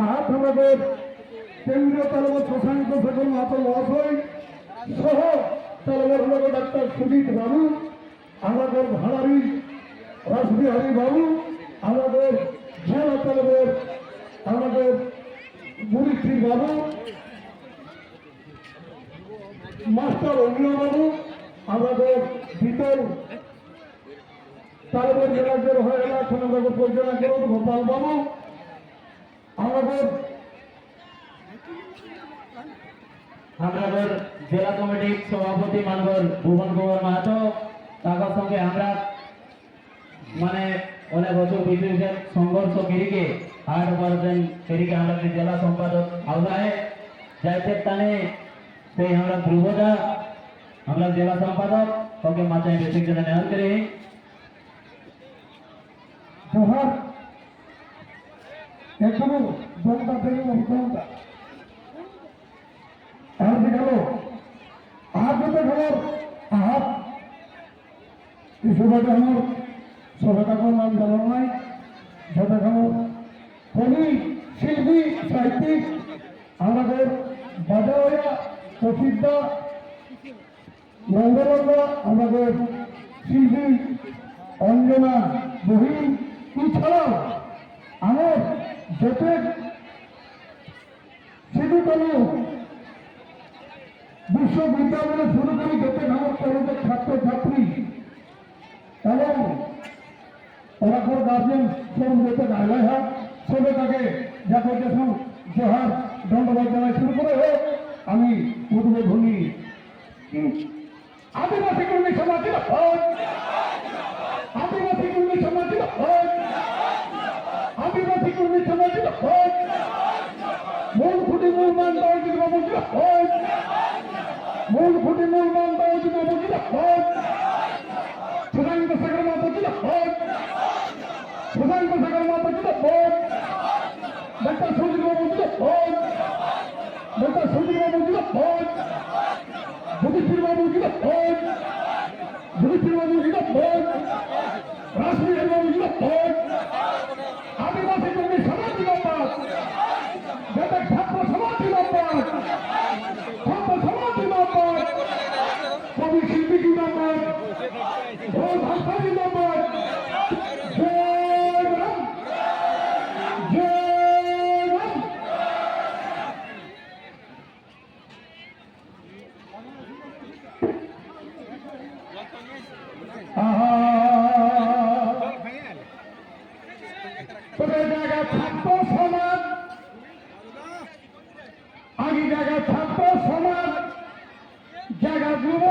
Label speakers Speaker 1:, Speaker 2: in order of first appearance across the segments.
Speaker 1: আহাত আমাদের কেন্দ্রীয় তালুক শশাঙ্ক শেখর মাতো মহাশয় সহ তালুকের হলো ডাক্তার সুজিত বাবু আমাদের ভাড়ারি রাসবিহারী বাবু আমাদের জেলা তালুকের আমাদের মুরিষ্টির বাবু, মাস্টার অমিয় বাবু আমাদের বিতল তালুকের জেলার হয়ে গেল এখন আমাদের পরিচালনা করুন গোপাল বাবু আমাদের
Speaker 2: আমাদের জেলা কমিটির সভাপতি মানগর ভুবন কুমার মাহাতো তার সঙ্গে আমরা মানে অনেক বছর বিশেষ সংঘর্ষ ফিরিকে আট পার্সেন ফিরিকে আমরা যে জেলা সম্পাদক আওলায় যাইতে টানে সেই আমরা ধ্রুবদা আমরা জেলা সম্পাদক তোকে মাথায় বেশি জন্য নেওয়ার করে
Speaker 1: জোহার এখনও দমটা থেকে দমটা আর গেল আহাত যেতে খবর আহাত। কিছুবাদে আমার সরকারের নাম জানা নাই। খবর কবি, শিল্পী, সাহিত্যিক আমাদের বাজাওয়া প্রসিদ্ধ নন্দনন্দা আমাদের শিল্পী অঞ্জনা বহিন এছাড়াও আমার যত শুধু বিশ্ববিদ্যালয়ে শুরু করি যেতে কলেজের ছাত্র ছাত্রী এবং ওরাকর গার্জেন সব যেতে গায়ে হয়, সবে তাকে যাকে যখন জোহার দণ্ডবাদ জানায় শুরু করে আমি উদ্বোধনী আদিবাসী কর্মী সমাজের ভোট আদিবাসী কর্মী সমাজের ভোট আদিবাসী কর্মী সমাজের ভোট মূল খুঁটি মূল মান দেওয়া যুবমন্ত্রী ভোট মূল খুঁটি মূল মান দেওয়া যুবমন্ত্রী ভোট সুধান্ত শেখর মাতাজির ভোট সুধান্ত শেখর মাতাজির ভোট ডক্টর সুজিত বাবুজির ভোট ডক্টর সুজিত বাবুজির ভোট যুধিষ্ঠির বাবুজির ভোট যুধিষ্ঠির বাবুজির ভোট রাসবিহারী বাবুজির ভোট আদিবাসী কর্মী সমাজ জিন্দাবাদ যাতে ছাত্র সমাজ জিন্দাবাদ ছাত্র সমাজ জিন্দাবাদ কবি শিল্পী জিন্দাবাদ ঢোল ভাষা আগে জায়গা ছাত্র সমাজ। জায়গা যুব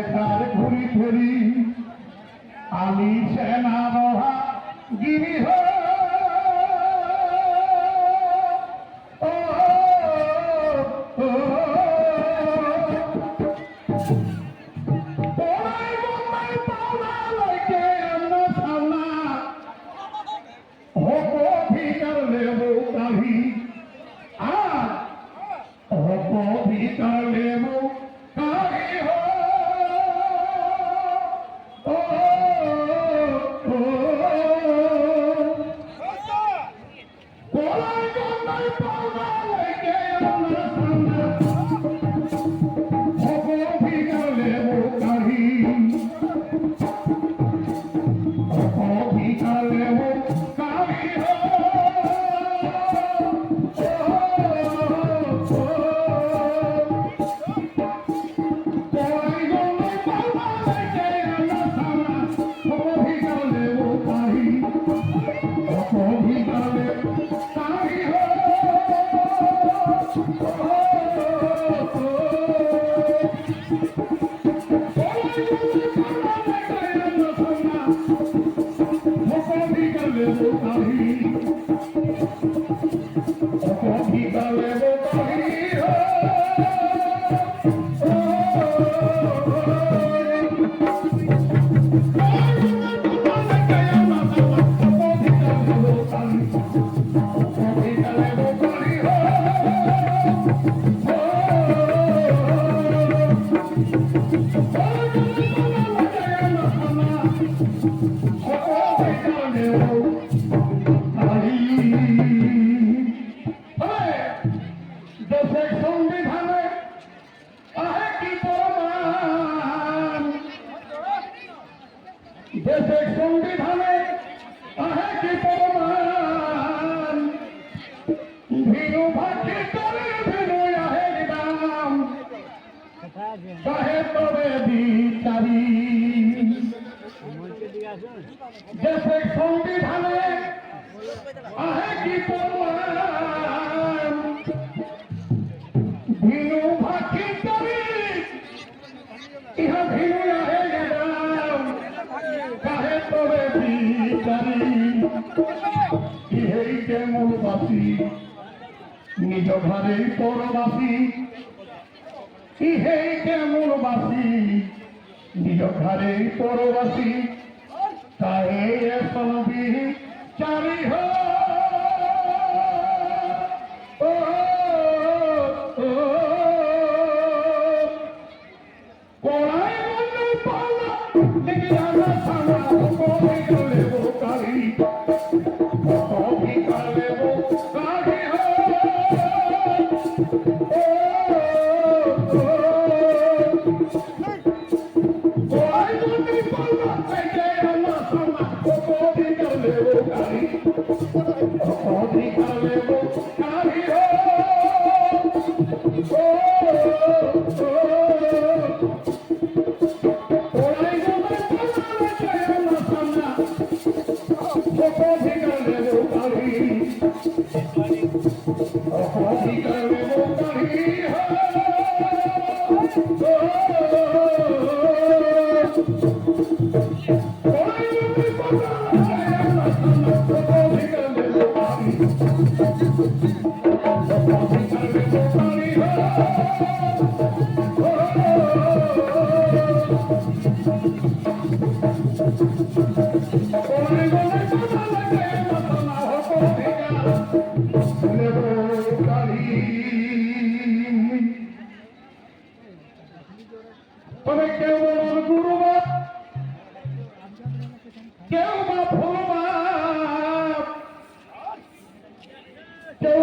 Speaker 1: বেকার ঘুরি ফেরি। আমি সেনা মহা গিরি হ। ও, ও, ও। পড়াই वो शादी कर ले वो कभी দেশের সংবিধানে আহে কি প্রমাণ? ভিনু ইহা ভিনু কাহে ইহেই যে মূলবাসী নিজ ঘরেই পরবাসী। ইহেই যে মূলবাসী নিজ ঘরেই পরবাসী। তাহে সবি চারি হো ও, তবে কেউ বলুন গুরুবাপ কেউ বা ফুলবাপ কেউ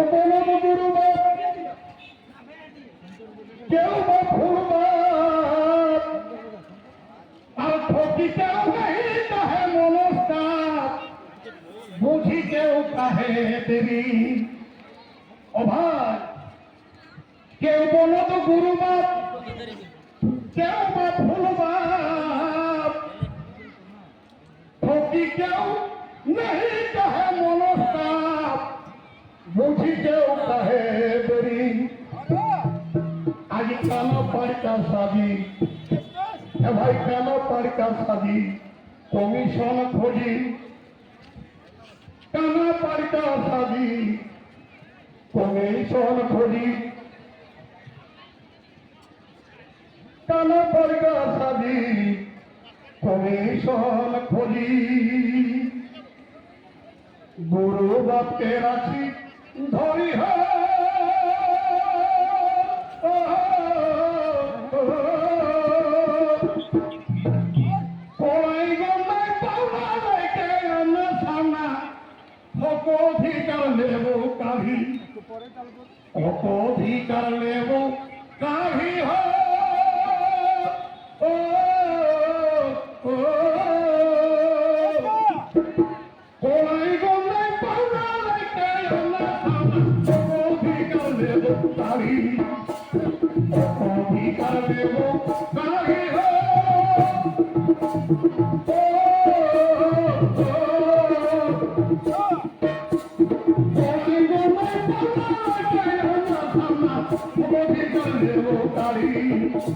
Speaker 1: দেবী। ও ভাই, কেউ বলো তো গুরু বাপ কেউ বা ফুল বাপ ঠকি কেউ নেই কাহে মনস্তাপ, বুঝি কেউ কাহে দেবী আজ কেন পারিকা সাজি? এ ভাই, কেন পারিকা সাজি? কমিশন খোঁজি কেন পাল্টা সাজি কমিশন খোঁজি টানা পাল্টা সাজি কমিশন খোঁজি গুরু বাপকে রাখি ধরি হ কাহি অধিকার নেব কাহি হ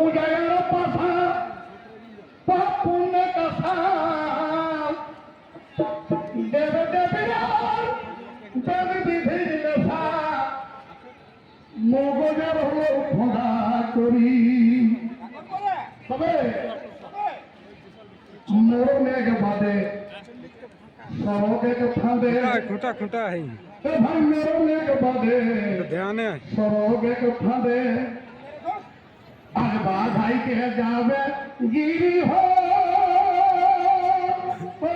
Speaker 1: পূজার পাশা পাপ পুণ্য কাশা। দেব দেবীর দেব বিধির লেখা। মগজের হলো খোঁজা করি। তবে মরণ বাদে সড়ক এক ফাঁদে।
Speaker 3: খোঁটা খোঁটা
Speaker 1: ভাই মরণ বাদে
Speaker 3: ধ্যানে সড়ক
Speaker 1: এক ফাঁদে। আর বাধাইকে যাবে গিরি হো ও,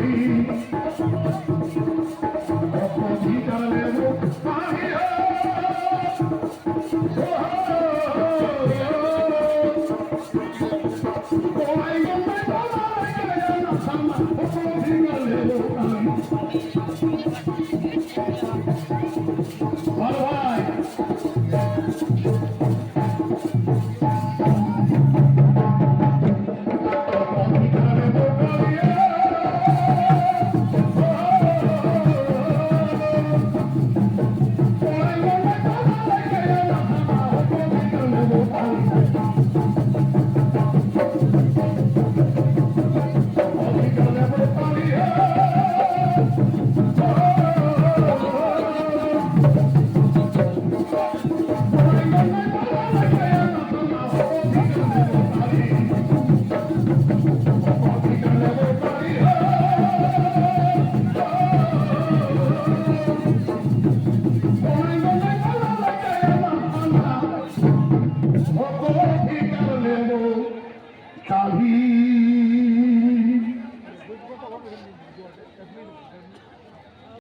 Speaker 1: ভাই